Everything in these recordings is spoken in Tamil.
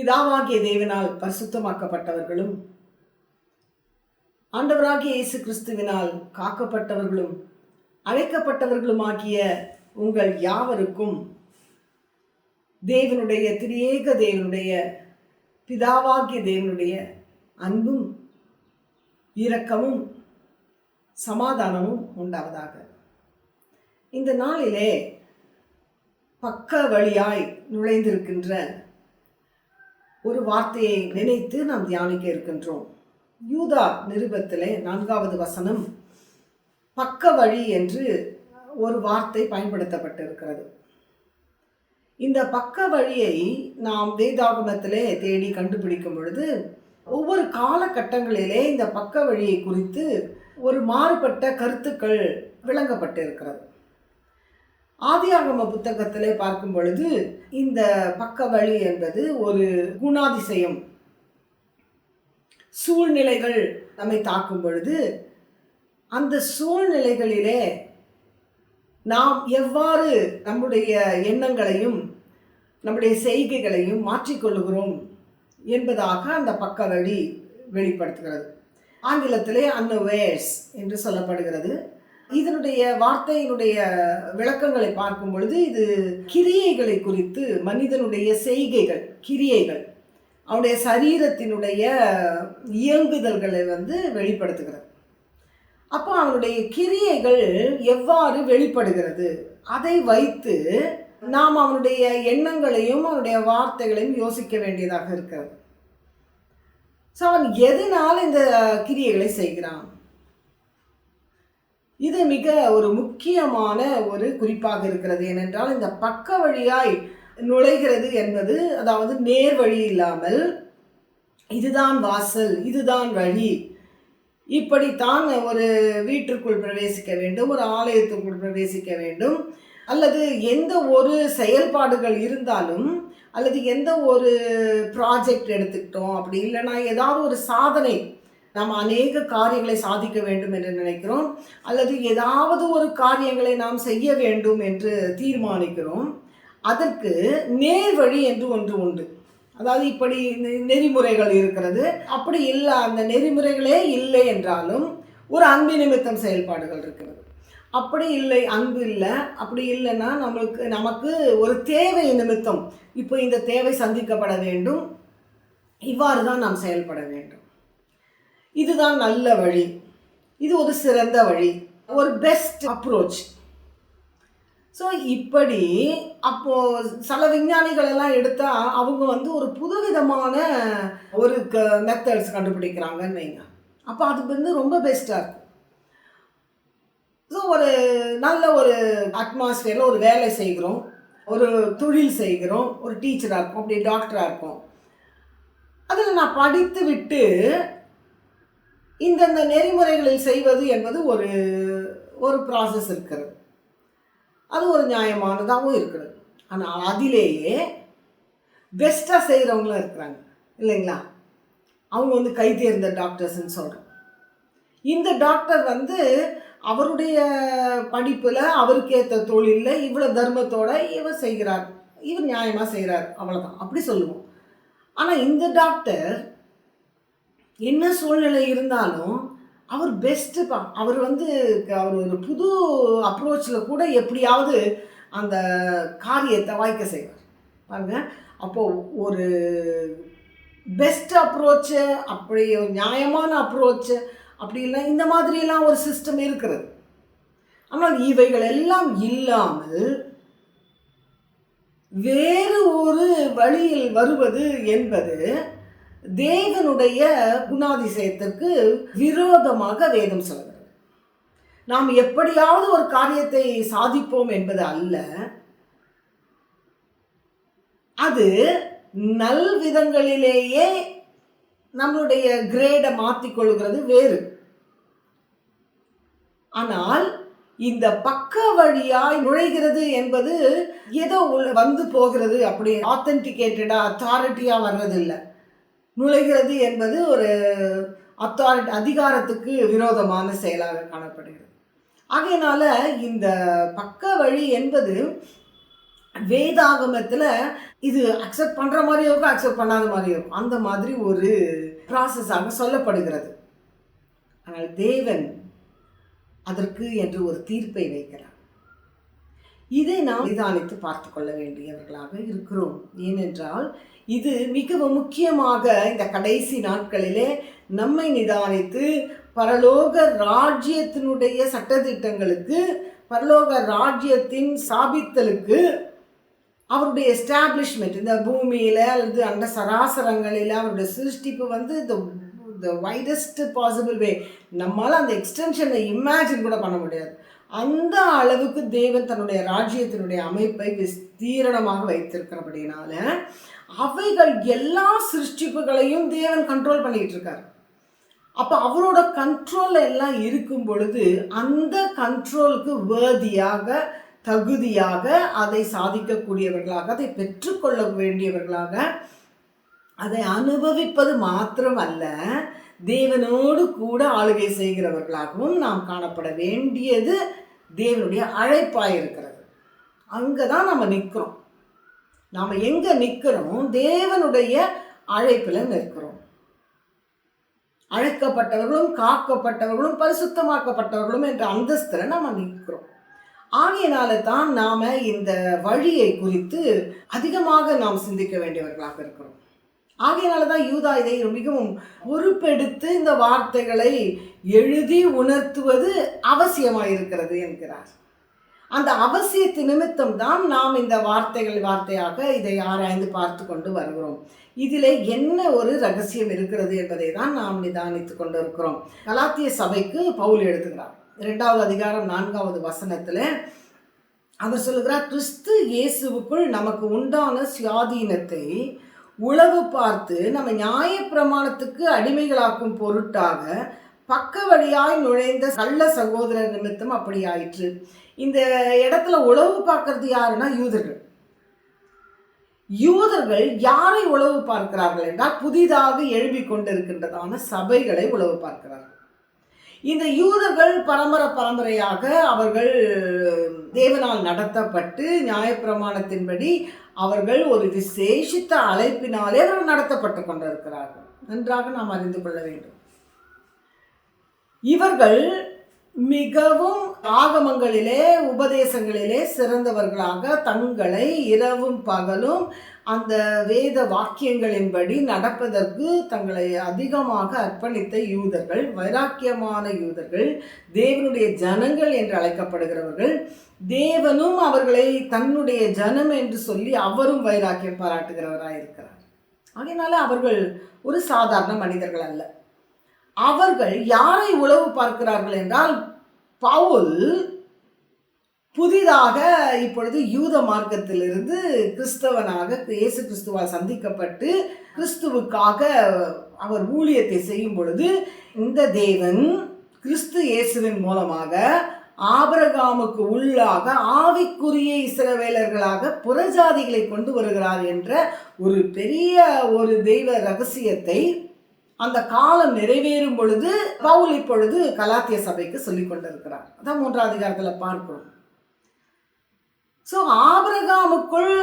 பிதாவாகிய தேவனால் பரிசுத்தமாக்கப்பட்டவர்களும் ஆண்டவராகிய இயேசு கிறிஸ்துவினால் காக்கப்பட்டவர்களும் அழைக்கப்பட்டவர்களுமாகிய உங்கள் யாவருக்கும் தேவனுடைய திரியேக தேவனுடைய பிதாவாகிய தேவனுடைய அன்பும் இரக்கமும் சமாதானமும் உண்டாவதாக. இந்த நாளிலே பக்க வழியாய் நுழைந்திருக்கின்ற ஒரு வார்த்தையை நினைத்து நாம் தியானிக்க இருக்கின்றோம். யூதா நிருபத்திலே நான்காவது வசனம் பக்க வழி என்று ஒரு வார்த்தை பயன்படுத்தப்பட்டிருக்கிறது. இந்த பக்க வழியை நாம் வேதாகமத்திலே தேடி கண்டுபிடிக்கும் பொழுது ஒவ்வொரு காலகட்டங்களிலே இந்த பக்க வழியை குறித்து ஒரு மாறுபட்ட கருத்துக்கள் விளங்கப்பட்டிருக்கிறது. ஆதியாகம புத்தகத்திலே பார்க்கும் பொழுது இந்த பக்க வழி என்பது ஒரு குணாதிசயம். சூழ்நிலைகள் நம்மை தாக்கும் பொழுது அந்த சூழ்நிலைகளிலே நாம் எவ்வாறு நம்முடைய எண்ணங்களையும் நம்முடைய செய்கைகளையும் மாற்றிக்கொள்கிறோம் என்பதாக அந்த பக்க வழி வெளிப்படுத்துகிறது. ஆங்கிலத்திலே அன்வேர்ஸ் என்று சொல்லப்படுகிறது. இதனுடைய வார்த்தையினுடைய விளக்கங்களை பார்க்கும் பொழுது இது கிரியைகளை குறித்து மனிதனுடைய செய்கைகள் கிரியைகள். அவனுடைய சரீரத்தினுடைய இயங்குதல்களை வந்து வெளிப்படுத்துகிறது. அப்போ அவனுடைய கிரியைகள் எவ்வாறு வெளிப்படுகிறது? அதை வைத்து நாம் அவனுடைய எண்ணங்களையும் அவனுடைய வார்த்தைகளையும் யோசிக்க வேண்டியதாக இருக்கிறது. ஸோ அவன் எதனால் இந்த கிரியைகளை செய்கிறான்? இது மிக ஒரு முக்கியமான ஒரு குறிப்பாக இருக்கிறது. ஏனென்றால் இந்த பக்க வழியாய் நுழைகிறது என்பது அதாவது நேர் வழி இல்லாமல் இதுதான் வாசல் இதுதான் வழி. இப்படித்தான் ஒரு வீட்டிற்குள் பிரவேசிக்க வேண்டும் ஒரு ஆலயத்துக்குள் பிரவேசிக்க வேண்டும். அல்லது எந்த ஒரு செயல்பாடுகள் இருந்தாலும் அல்லது எந்த ஒரு ப்ராஜெக்ட் எடுத்துக்கிட்டோம் அப்படி இல்லைன்னா ஏதாவது ஒரு சாதனை நாம் அநேக காரியங்களை சாதிக்க வேண்டும் என்று நினைக்கிறோம். அல்லது ஏதாவது ஒரு காரியங்களை நாம் செய்ய வேண்டும் என்று தீர்மானிக்கிறோம். அதற்கு நேர் வழி என்று ஒன்று உண்டு. அதாவது இப்படி நெ- நெறிமுறைகள் இருக்கிறது. அப்படி இல்லை அந்த நெறிமுறைகளே இல்லை என்றாலும் ஒரு அன்பு நிமித்தம் செயல்பாடுகள் இருக்கிறது. அப்படி இல்லை அன்பு இல்லை. அப்படி இல்லைன்னா நம்மளுக்கு நமக்கு ஒரு தேவை நிமித்தம் இப்போ இந்த தேவை சந்திக்கப்பட வேண்டும். இவ்வாறு தான் நாம் செயல்பட வேண்டும். இதுதான் நல்ல வழி. இது ஒரு சிறந்த வழி. ஒரு பெஸ்ட் அப்ரோச் ஸோ இப்படி அப்போது சில விஞ்ஞானிகள் எல்லாம் அவங்க வந்து ஒரு புதுவிதமான ஒரு க மெத்தட்ஸ் கண்டுபிடிக்கிறாங்கன்னு வைங்க. அப்போ அது வந்து ரொம்ப பெஸ்ட்டாக இருக்கும். ஸோ ஒரு நல்ல ஒரு அட்மாஸ்ஃபியரில் ஒரு வேலை செய்கிறோம். ஒரு தொழில் செய்கிறோம். ஒரு டீச்சராக இருக்கும். அப்படி டாக்டராக இருக்கும். அதில் நான் படித்து விட்டு இந்தந்த நெறிமுறைகளில் செய்வது என்பது ஒரு ஒரு ப்ராசஸ் இருக்கிறது. அது ஒரு நியாயமானதாகவும் இருக்கிறது. ஆனால் அதிலேயே பெஸ்ட்டாக செய்கிறவங்களும் இருக்கிறாங்க. இல்லைங்களா? அவங்க வந்து கை தேர்ந்த டாக்டர்ஸ்ன்னு சொல்கிறோம் இந்த டாக்டர் வந்து அவருடைய படிப்பில் அவருக்கேற்ற தொழிலில் இவ்வளோ தர்மத்தோடு இவர் செய்கிறார். இவர் நியாயமாக செய்கிறார் அவ்வளோதான் அப்படி சொல்லுவோம். ஆனால் இந்த டாக்டர் என்ன சூழ்நிலை இருந்தாலும் அவர் பெஸ்ட்டு பா அவர் வந்து அவர் ஒரு புது அப்ரோச்சில் கூட எப்படியாவது அந்த காரியத்தை வாய்க்க செய்வார். பாருங்க அப்போது ஒரு பெஸ்ட் அப்ரோச்சு அப்படி ஒரு நியாயமான அப்ரோச்சு அப்படி இல்லை இந்த மாதிரிலாம் ஒரு சிஸ்டம் இருக்கிறது. ஆனால் இவைகள் எல்லாம் இல்லாமல் வேறு ஒரு வழியில் வருவது என்பது தேவனுடைய குணாதிசயத்திற்கு விரோதமாக வேதம் சொல்கிறது நாம் எப்படியாவது ஒரு காரியத்தை சாதிப்போம் என்பது அல்ல. அது நல் விதங்களிலேயே நம்மளுடைய கிரேடை மாற்றிக்கொள்கிறது வேறு. ஆனால் இந்த பக்க வழியாய் நுழைகிறது என்பது ஏதோ உள்ள- வந்து போகிறது அப்படி ஆத்தென்டிகேட்டடா அத்தாரிட்டியாக வர்றது இல்லை நுழைகிறது என்பது ஒரு அத்தாரிட்டி அதிகாரத்துக்கு விரோதமான செயலாக காணப்படுகிறது. ஆகையினால இந்த பக்க வழி என்பது வேதாகமத்தில் இது அக்செப்ட் பண்ணுற மாதிரியும் இருக்கும் அக்செப்ட் பண்ணாத மாதிரியும் இருக்கும் அந்த மாதிரி ஒரு ப்ராசஸாக சொல்லப்படுகிறது. ஆனால் தேவன் அதற்கு என்று ஒரு தீர்ப்பை வைக்கிறார். இதை நாம் நிதானித்து பார்த்து கொள்ள வேண்டியவர்களாக இருக்கிறோம். ஏனென்றால் இது மிகவும் முக்கியமாக இந்த கடைசி நாட்களிலே நம்மை நிதானித்து பரலோக ராஜ்யத்தினுடைய சட்டத்திட்டங்களுக்கு பரலோக ராஜ்யத்தின் சாபித்தலுக்கு அவருடைய எஸ்டாப்ளிஷ்மெண்ட் இந்த பூமியில் அல்லது அந்த சராசரங்களில் அவருடைய சிருஷ்டிப்பு வந்து இந்த த வைடஸ்ட் பாசிபிள் வே நம்மளால் அந்த எக்ஸ்டென்ஷனை இமேஜின் கூட பண்ண முடியாது. அந்த அளவுக்கு தேவன் தன்னுடைய ராஜ்யத்தினுடைய அமைப்பை விஸ்தீரணமாக வைத்திருக்கிறபடினால அவைகள் எல்லா சிருஷ்டிப்புகளையும் தேவன் கண்ட்ரோல் பண்ணிகிட்டு இருக்கார். அப்போ அவரோட கண்ட்ரோலில் எல்லாம் இருக்கும் பொழுது அந்த கண்ட்ரோலுக்கு வேதியாக தகுதியாக அதை சாதிக்கக்கூடியவர்களாக அதை பெற்றுக்கொள்ள வேண்டியவர்களாக அதை அனுபவிப்பது மாத்திரமல்ல தேவனோடு கூட ஆளுகை செய்கிறவர்களாகவும் நாம் காணப்பட வேண்டியது தேவனுடைய அழைப்பாக இருக்கிறது அங்கே தான் நம்ம நிற்கிறோம் நாம் எங்கே நிற்கிறோம் தேவனுடைய அழைப்பில் நிற்கிறோம். அழைக்கப்பட்டவர்களும் காக்கப்பட்டவர்களும் பரிசுத்தமாக்கப்பட்டவர்களும் என்ற அந்தஸ்தில் நம்ம நிற்கிறோம் ஆகையினால தான் நாம் இந்த வழியை குறித்து அதிகமாக நாம் சிந்திக்க வேண்டியவர்களாக இருக்கிறோம். ஆகையினால தான் யூதா இதை மிகவும் பொறுப்பெடுத்து இந்த வார்த்தைகளை எழுதி உணர்த்துவது அவசியமாக இருக்கிறது என்கிறார். அந்த அவசியத்து நிமித்தம் தான் நாம் இந்த வார்த்தைகள் வார்த்தையாக இதை ஆராய்ந்து பார்த்து கொண்டு வருகிறோம். இதில் என்ன ஒரு ரகசியம் இருக்கிறது என்பதை தான் நாம் நிதானித்து கொண்டு இருக்கிறோம் கலாத்திய சபைக்கு பவுல் எழுதுகிறார். இரண்டாவது அதிகாரம் நான்காவது வசனத்தில் அவர் சொல்லுகிறார் கிறிஸ்து இயேசுவுக்குள் நமக்கு உண்டான சுயாதீனத்தை உளவு பார்த்து நம்ம நியாய பிரமாணத்துக்கு அடிமைகளாக்கும் பொருட்டாக பக்க வழியாய் நுழைந்த கள்ள சகோதரர் நிமித்தம் அப்படி ஆயிற்று. இந்த இடத்துல உளவு பார்க்கறது யாருன்னா யூதர்கள். யூதர்கள் யாரை உளவு பார்க்கிறார்கள் என்றால் புதிதாக எழுப்பிக் கொண்டிருக்கின்றதான சபைகளை உளவு பார்க்கிறார்கள். இந்த யூதர்கள் பரம்பரை பரம்பரையாக அவர்கள் தேவனால் நடத்தப்பட்டு நியாயப்பிரமாணத்தின்படி அவர்கள் ஒரு விசேஷித்த அழைப்பினாலே அவர்கள் நடத்தப்பட்டு கொண்டிருக்கிறார்கள். நன்றாக நாம் அறிந்து கொள்ள வேண்டும். இவர்கள் மிகவும் ஆகமங்களிலே உபதேசங்களிலே சிறந்தவர்களாக தங்களை இரவும் பகலும் அந்த வேத வாக்கியங்களின்படி நடப்பதற்கு தங்களை அதிகமாக அர்ப்பணித்த யூதர்கள் வைராக்கியமான யூதர்கள் தேவனுடைய ஜனங்கள் என்று அழைக்கப்படுகிறவர்கள் தேவனும் அவர்களை தன்னுடைய ஜனம் என்று சொல்லி அவரும் வைராக்கியம் பாராட்டுகிறவராக இருக்கிறார். அதனால அவர்கள் ஒரு சாதாரண மனிதர்கள் அல்ல. அவர்கள் யாரை உளவு பார்க்கிறார்கள் என்றால் பவுல் புதிதாக இப்பொழுது யூத மார்க்கத்திலிருந்து கிறிஸ்தவனாக இயேசு கிறிஸ்துவால் சந்திக்கப்பட்டு கிறிஸ்துவுக்காக அவர் ஊழியத்தை செய்யும் பொழுது இந்த தேவன் கிறிஸ்து இயேசுவின் மூலமாக ஆபரகாமுக்கு உள்ளாக ஆவிக்குரிய இஸ்ரவேலர்களாக புறஜாதிகளை கொண்டு வருகிறார் என்ற ஒரு பெரிய ஒரு தெய்வ ரகசியத்தை அந்த காலம் நிறைவேறும் பொழுது பவுல் இப்பொழுது கலாத்திய சபைக்கு சொல்லிக் கொண்டிருக்கிறார். அதான் மூன்றாவது அதிகாரத்தில் பார்க்கிறோம். ஸோ ஆபரகாமுக்குள்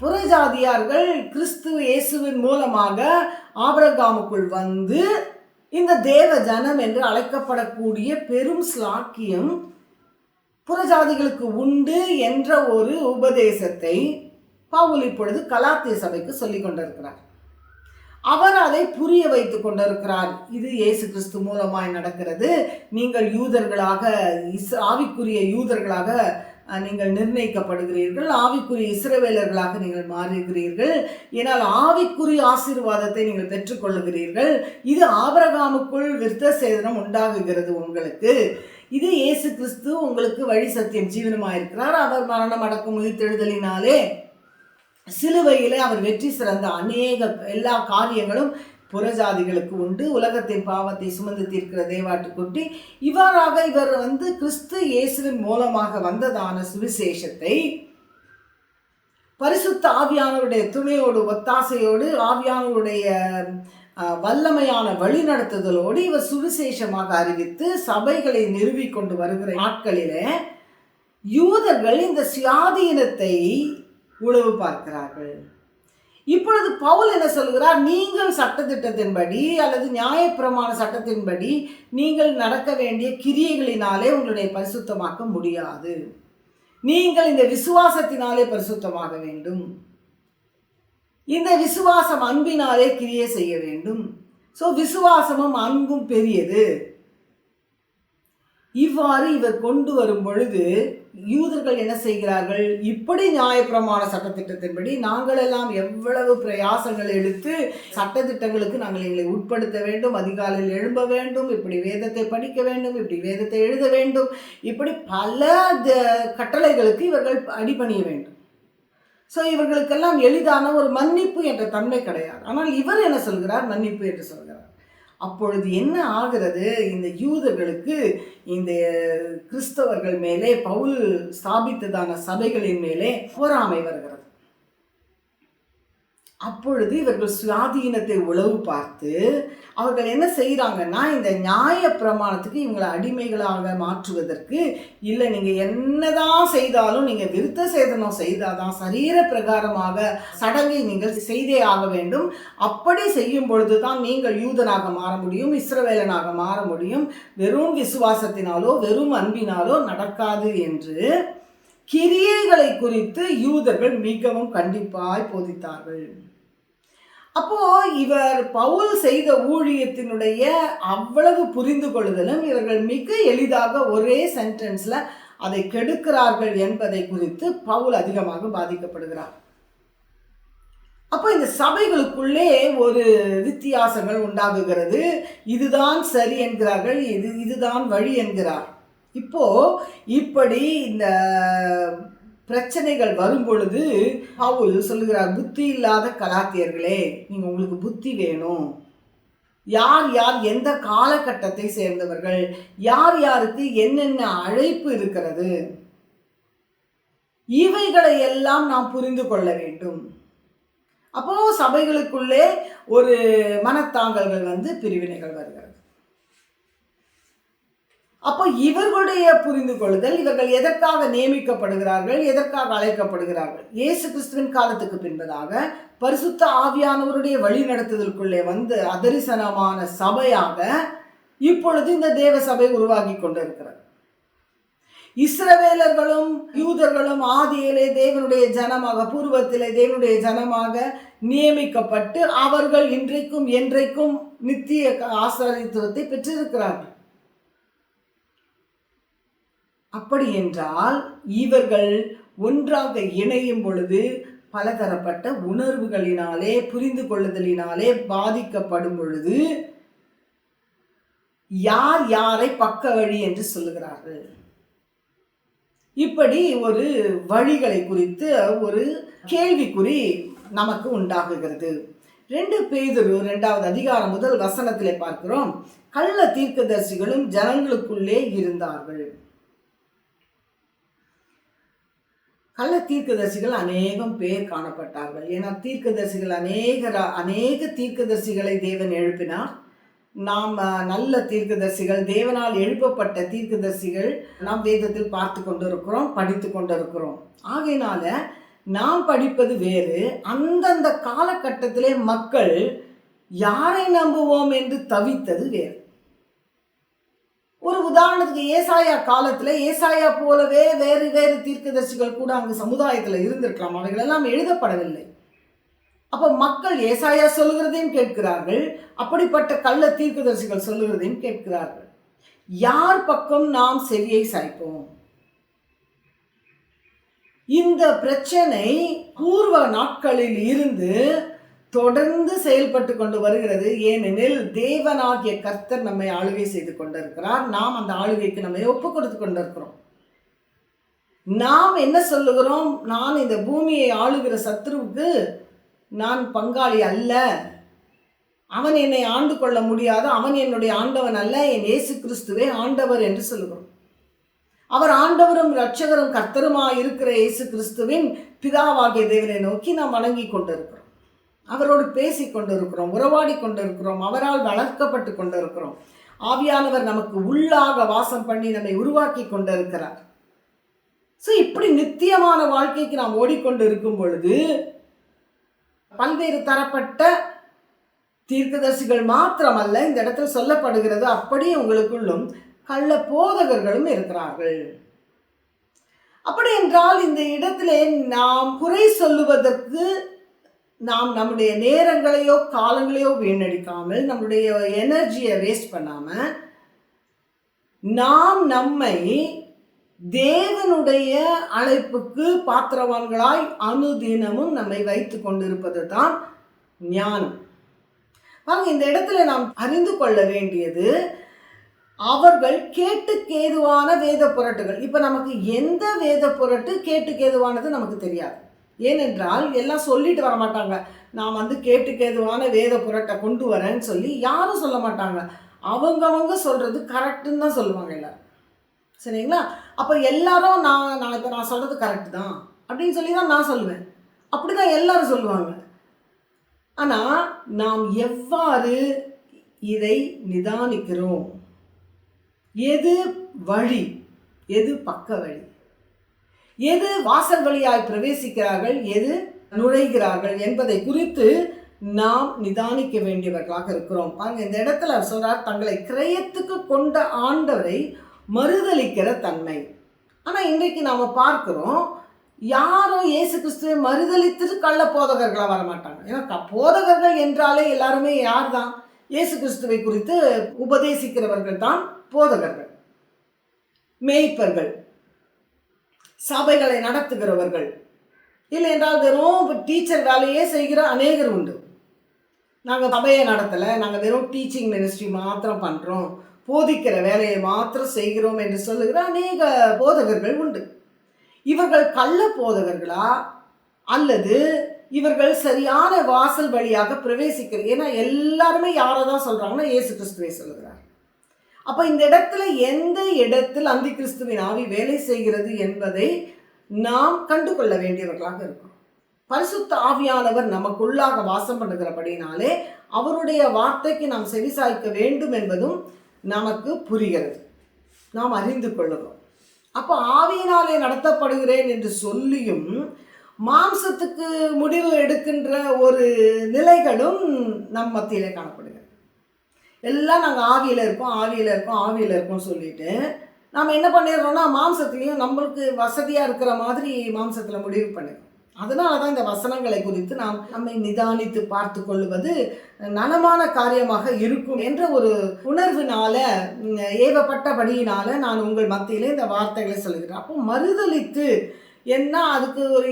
புறஜாதியார்கள் கிறிஸ்து இயேசுவின் மூலமாக ஆபரகாமுக்குள் வந்து இந்த தேவ ஜனம் என்று அழைக்கப்படக்கூடிய பெரும் ஸ்லாக்கியம் புறஜாதிகளுக்கு உண்டு என்ற ஒரு உபதேசத்தை பவுல் இப்பொழுது கலாத்திய சபைக்கு சொல்லிக் கொண்டிருக்கிறார். அவர் அதை புரிய வைத்து கொண்டிருக்கிறார். இது இயேசு கிறிஸ்து மூலமாய் நடக்கிறது. நீங்கள் யூதர்களாக இஸ் ஆவிக்குரிய யூதர்களாக நீங்கள் நிர்ணயிக்கப்படுகிறீர்கள். ஆவிக்குரிய இஸ்ரவேலர்களாக நீங்கள் மாறுகிறீர்கள் ஏனால் ஆவிக்குரிய ஆசீர்வாதத்தை நீங்கள் பெற்றுக்கொள்ளுகிறீர்கள். இது ஆபரகாமுக்குள் விருத்த சேதனம் உண்டாகுகிறது உங்களுக்கு. இது இயேசு கிறிஸ்து உங்களுக்கு வழி சத்தியம் ஜீவனமாயிருக்கிறார். அவர் மரணம் அடக்கும் உயிர்த்தெழுதலினாலே சிலுவையிலே அவர் வெற்றி சிறந்த அநேக எல்லா காரியங்களும் புறஜாதிகளுக்கு உண்டு. உலகத்தின் பாவத்தை சுமந்து தீர்க்கிற தேவாட்டுக்குட்டி இவ்வாறாக இவர் வந்து கிறிஸ்து இயேசுவின் மூலமாக வந்ததான சுவிசேஷத்தை பரிசுத்த ஆவியானவருடைய துணையோடு ஒத்தாசையோடு ஆவியானவருடைய வல்லமையான வழிநடத்துதலோடு இவர் சுவிசேஷமாக அறிவித்து சபைகளை நிறுவி கொண்டு வருகிற நாட்களிலே யூதர்கள் இந்த சுயாதீனத்தை உழவு பார்க்கிறார்கள். இப்பொழுது பவுல் என்ன சொல்கிறார் நீங்கள் சட்டத்திட்டத்தின்படி அல்லது நியாயப்பிரமாண சட்டத்தின்படி நீங்கள் நடக்க வேண்டிய கிரியைகளினாலே உங்களுடைய பரிசுத்தமாக்க முடியாது. நீங்கள் இந்த விசுவாசத்தினாலே பரிசுத்தமாக வேண்டும். இந்த விசுவாசம் அன்பினாலே கிரியை செய்ய வேண்டும். ஸோ விசுவாசமும் அன்பும் பெரியது. இவ்வாறு இவர் கொண்டு வரும் பொழுது யூதர்கள் என்ன செய்கிறார்கள்? இப்படி நியாயப்பிரமாண சட்டத்திட்டத்தின்படி நாங்கள் எல்லாம் எவ்வளவு பிரயாசங்கள் எடுத்து சட்டத்திட்டங்களுக்கு நாங்கள் எங்களை உட்படுத்த வேண்டும் அதிகாலையில் எழும்ப வேண்டும் இப்படி வேதத்தை படிக்க வேண்டும் இப்படி வேதத்தை எழுத வேண்டும் இப்படி பல த- கட்டளைகளுக்கு இவர்கள் அடிபணிய வேண்டும். ஸோ இவர்களுக்கெல்லாம் எளிதான ஒரு மன்னிப்பு என்ற தன்மை கிடையாது. ஆனால் இவர் என்ன சொல்கிறார்? மன்னிப்பு என்று சொல்கிறார். அப்பொழுது என்ன ஆகிறது? இந்த யூதர்களுக்கு இந்த கிறிஸ்தவர்கள் மேலே பவுல் ஸ்தாபித்ததான சபைகளின் மேலே பொறாமை வருகிறது. அப்பொழுது இவர்கள் சுயாதீனத்தை உளவு பார்த்து அவர்கள் என்ன செய்கிறாங்கன்னா இந்த நியாய பிரமாணத்துக்கு இவங்களை அடிமைகளாக மாற்றுவதற்கு இல்லை நீங்கள் என்னதான் செய்தாலும் நீங்கள் விருத்த சேதனம் செய்தாதான் சரீர பிரகாரமாக சடங்கை நீங்கள் செய்தே ஆக வேண்டும். அப்படி செய்யும் பொழுது தான் நீங்கள் யூதனாக மாற முடியும் இஸ்ரவேலனாக மாற முடியும். வெறும் விசுவாசத்தினாலோ வெறும் அன்பினாலோ நடக்காது என்று கிரியைகளை குறித்து யூதர்கள் மிகவும் கண்டிப்பாய் போதித்தார்கள். அப்போ இவர் பவுல் செய்த ஊழியத்தினுடைய அவ்வளவு புரிந்து கொள்ளுதலும் இவர்கள் மிக எளிதாக ஒரே சென்டென்ஸ்ல அதை கெடுக்கிறார்கள் என்பதை குறித்து பவுல் அதிகமாக பாதிக்கப்படுகிறார். அப்போ இந்த சபைகளுக்குள்ளே ஒரு வித்தியாசங்கள் உண்டாகுகிறது. இதுதான் சரி என்கிறார்கள் இது இதுதான் வழி என்கிறார். இப்போ இப்படி இந்த பிரச்சனைகள் வரும் பொழுது பவுல் சொல்லுகிறார் புத்தி இல்லாத கலாத்தியர்களே நீங்க உங்களுக்கு புத்தி வேணும். யார் யார் எந்த காலகட்டத்தை சேர்ந்தவர்கள் யார் யாருக்கு என்னென்ன அழைப்பு இருக்கிறது இவைகளை எல்லாம் நாம் புரிந்து கொள்ள வேண்டும். அப்போ சபைகளுக்குள்ளே ஒரு மனத்தாங்கல்கள் வந்து பிரிவினைகள் வருகிறது. அப்போ இவர்களுடைய புரிந்து கொள்ளுதல் இவர்கள் எதற்காக நியமிக்கப்படுகிறார்கள் எதற்காக அழைக்கப்படுகிறார்கள்? இயேசு கிறிஸ்துவின் காலத்துக்கு பின்பதாக பரிசுத்த ஆவியானவருடைய வழி நடத்துதலுக்குள்ளே வந்து அதரிசனமான சபையாக இப்பொழுது இந்த தேவ சபை உருவாகி கொண்டிருக்கிறது. இஸ்ரவேலர்களும் யூதர்களும் ஆதியிலே தேவனுடைய ஜனமாக பூர்வத்திலே தேவனுடைய ஜனமாக நியமிக்கப்பட்டு அவர்கள் இன்றைக்கும் என்றைக்கும் நித்திய ஆசிரியத்துவத்தை பெற்றிருக்கிறார்கள். அப்படி என்றால் இவர்கள் ஒன்றாக இணையும் பொழுது பலதரப்பட்ட உணர்வுகளினாலே புரிந்து கொள்ளுதலினாலே பாதிக்கப்படும் பொழுது யார் யாரை பக்க வழி என்று சொல்லுகிறார்கள்? இப்படி ஒரு வழிகளை குறித்து ஒரு கேள்விக்குறி நமக்கு உண்டாகுகிறது. ரெண்டு பேதுரு ரெண்டாவது அதிகாரம் முதல் வசனத்திலே பார்க்கிறோம். கள்ள தீர்க்கதரிசிகளும் ஜனங்களுக்குள்ளே இருந்தார்கள். கள்ள தீர்க்கதரிசிகள் அநேகம் பேர் காணப்பட்டார்கள். ஏன்னா தீர்க்கதரிசிகள் அநேக அநேக தீர்க்கதரிசிகளை தேவன் எழுப்பினார். நாம் நல்ல தீர்க்கதரிசிகள் தேவனால் எழுப்பப்பட்ட தீர்க்கதரிசிகள் நாம் வேதத்தில் பார்த்து கொண்டிருக்கிறோம் படித்து கொண்டிருக்கிறோம். ஆகையினால நாம் படிப்பது வேறு. அந்தந்த காலகட்டத்திலே மக்கள் யாரை நம்புவோம் என்று தவித்தது வேறு. ஒரு உதாரணத்துக்கு ஏசாயா காலத்தில் ஏசாயா போலவே வேறு வேறு தீர்க்கதர்சிகள் கூட அங்கு சமுதாயத்தில் இருந்திருக்கலாம். அவைகள் எல்லாம் எழுதப்படவில்லை. அப்போ மக்கள் ஏசாயா சொல்லுகிறதையும் கேட்கிறார்கள் அப்படிப்பட்ட கள்ள தீர்க்கதர்சிகள் சொல்லுகிறதையும் கேட்கிறார்கள். யார் பக்கம் நாம் செவியை சாய்ப்போம்? இந்த பிரச்சனை பூர்வ நாட்களில் இருந்து தொடர்ந்து செயல்பட்டு கொண்டு வருகிறது. ஏனெனில் தேவனாகிய கர்த்தர் நம்மை ஆளுகை செய்து கொண்டிருக்கிறார். நாம் அந்த ஆளுகைக்கு நம்மை ஒப்பு கொடுத்து கொண்டிருக்கிறோம். நாம் என்ன சொல்லுகிறோம்? நான் இந்த பூமியை ஆளுகிற சத்ருவுக்கு நான் பங்காளி அல்ல. அவன் என்னை ஆண்டு கொள்ள முடியாது. அவன் என்னுடைய ஆண்டவன் அல்ல. என் இயேசு கிறிஸ்துவே ஆண்டவர் என்று சொல்லுகிறோம். அவர் ஆண்டவரும் இரட்சகரும் கர்த்தருமாய் இருக்கிற இயேசு கிறிஸ்துவின் பிதாவாகிய தேவனை நோக்கி நாம் வணங்கி கொண்டிருக்கிறோம். அவரோடு பேசி கொண்டிருக்கிறோம் உறவாடி கொண்டிருக்கிறோம் அவரால் வளர்க்கப்பட்டு கொண்டிருக்கிறோம். ஆவியானவர் நமக்கு உள்ளாக வாசம் பண்ணி நம்மை உருவாக்கி கொண்டிருக்கிறார். ஸோ இப்படி நித்தியமான வாழ்க்கைக்கு நாம் ஓடிக்கொண்டு இருக்கும் பொழுது பல்வேறு தரப்பட்ட தீர்க்கதரிசிகள் மாத்திரமல்ல இந்த இடத்துல சொல்லப்படுகிறது அப்படி உங்களுக்குள்ளும் கள்ள போதகர்களும் இருக்கிறார்கள். அப்படி என்றால் இந்த இடத்திலே நாம் குறை சொல்லுவதற்கு நாம் நம்முடைய நேரங்களையோ காலங்களையோ வீணடிக்காமல் நம்முடைய எனர்ஜியை வேஸ்ட் பண்ணாமல் நாம் நம்மை தேவனுடைய அழைப்புக்கு பாத்திரவான்களாய் அனுதினமும் நம்மை வைத்து கொண்டிருப்பது தான் ஞானம். பாருங்க இந்த இடத்துல நாம் அறிந்து கொள்ள வேண்டியது அவர்கள் கேட்டுக்கு ஏதுவான வேத புரட்டுகள். இப்போ நமக்கு எந்த வேத புரட்டு கேட்டுக்கு ஏதுவானது நமக்கு தெரியாது. ஏனென்றால் எல்லாம் சொல்லிட்டு வர மாட்டாங்க. நான் வந்து கேட்டுக்கு கேதுவான வேத புரட்டை கொண்டு வரேன்னு சொல்லி யாரும் சொல்ல மாட்டாங்க. அவங்கவங்க சொல்கிறது கரெக்டுன்னு தான் சொல்லுவாங்க எல்லோரும். சரிங்களா? அப்போ எல்லாரும் நான் நான் இப்போ நான் சொல்கிறது கரெக்டு தான் அப்படின்னு சொல்லி தான் நான் சொல்லுவேன். அப்படி தான் எல்லோரும் சொல்லுவாங்க. ஆனால் நாம் எவ்வாறு இதை நிதானிக்கிறோம்? எது வழி? எது பக்க வழி? எது வாசல் வழியாய் பிரவேசிக்கிறார்கள் எது நுழைகிறார்கள் என்பதை குறித்து நாம் நிதானிக்க வேண்டியவர்களாக இருக்கிறோம். பாருங்க இந்த இடத்துல சொல்றார் தங்களை கிரயத்துக்கு கொண்ட ஆண்டவரை மறுதளிக்கிற தன்மை. ஆனால் இன்றைக்கு நாம் பார்க்குறோம் யாரும் இயேசு கிறிஸ்துவை மறுதளித்து கள்ள போதகர்களாக வர மாட்டாங்க. ஏன்னா போதகர்கள் என்றாலே எல்லாருமே யார் தான் இயேசு கிறிஸ்துவை குறித்து உபதேசிக்கிறவர்கள் தான் போதகர்கள் மேய்ப்பர்கள். சபைகளை நடத்துகிறவர்கள். இல்லை என்றால் வெறும் டீச்சர் வேலையே செய்கிற அநேகர் உண்டு. நாங்கள் சபையை நடத்தலை நாங்கள் வெறும் டீச்சிங் மினிஸ்ட்ரி மாத்திரம் பண்ணுறோம் போதிக்கிற வேலையை மாத்திரம் செய்கிறோம் என்று சொல்லுகிற அநேக போதகர்கள் உண்டு. இவர்கள் கள்ள போதகர்களா? அல்லது இவர்கள் சரியான வாசல் வழியாக பிரவேசிக்கிறது ஏன்னா எல்லாருமே யாரை தான் சொல்கிறாங்கன்னா ஏசு கிறிஸ்துவை சொல்லுகிறார். அப்போ இந்த இடத்துல எந்த இடத்தில் அந்தி கிறிஸ்துவின் ஆவி வேலை செய்கிறது என்பதை நாம் கண்டு கொள்ள வேண்டியவர்களாக இருக்கும். பரிசுத்த ஆவியானவர் நமக்குள்ளாக வாசம் பண்ணுகிறபடினாலே அவருடைய வார்த்தைக்கு நாம் செவிசாய்க்க வேண்டும் என்பதும் நமக்கு புரிகிறது. நாம் அறிந்து கொள்ளுகிறோம். அப்போ ஆவியினாலே நடத்தப்படுகிறேன் என்று சொல்லியும் மாம்சத்துக்கு முடிவு எடுக்கின்ற ஒரு நிலைகளும் நம் மத்தியிலே காணப்படுகிறது. எல்லாம் நாங்கள் ஆவியில் இருக்கோம் ஆவியில் இருக்கோம் ஆவியில் இருக்கோம் சொல்லிட்டு நாம் என்ன பண்ணிடுறோம்னா மாம்சத்துலேயும் நம்மளுக்கு வசதியாக இருக்கிற மாதிரி மாம்சத்தில் முடிவு பண்ணிடுறோம். அதனால தான் இந்த வசனங்களை குறித்து நாம் நம்மை நிதானித்து பார்த்து கொள்வது நலமான காரியமாக இருக்கும் என்ற ஒரு உணர்வினால ஏவப்பட்டபடியினால நான் உங்கள் மத்தியிலே இந்த வார்த்தைகளை சொல்கிறேன் அப்போ மறுதளித்து என்ன அதுக்கு ஒரு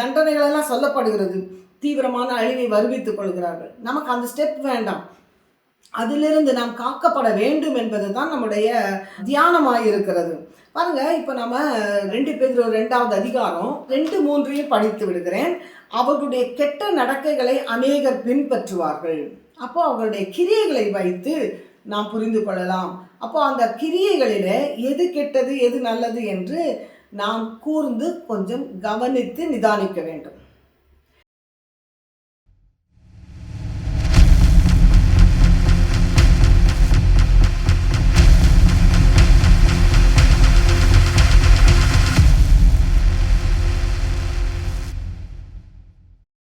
தண்டனைகளெல்லாம் சொல்லப்படுகிறது. தீவிரமான அழிவை வருவித்துக் கொள்கிறார்கள். நமக்கு அந்த ஸ்டெப் வேண்டாம். அதிலிருந்து நாம் காக்கப்பட வேண்டும் என்பது தான் நம்முடைய தியானமாக இருக்கிறது பாருங்க இப்போ நம்ம ரெண்டு பேர் ரெண்டாவது அதிகாரம் ரெண்டு மூன்றையும் படித்து விடுகிறேன். அவர்களுடைய கெட்ட நடக்கைகளை அநேகர் பின்பற்றுவார்கள். அப்போ அவர்களுடைய கிரியைகளை வைத்து நாம் புரிந்து கொள்ளலாம். அப்போ அந்த கிரியைகளில் எது கெட்டது எது நல்லது என்று நாம் கூர்ந்து கொஞ்சம் கவனித்து நிதானிக்க வேண்டும்.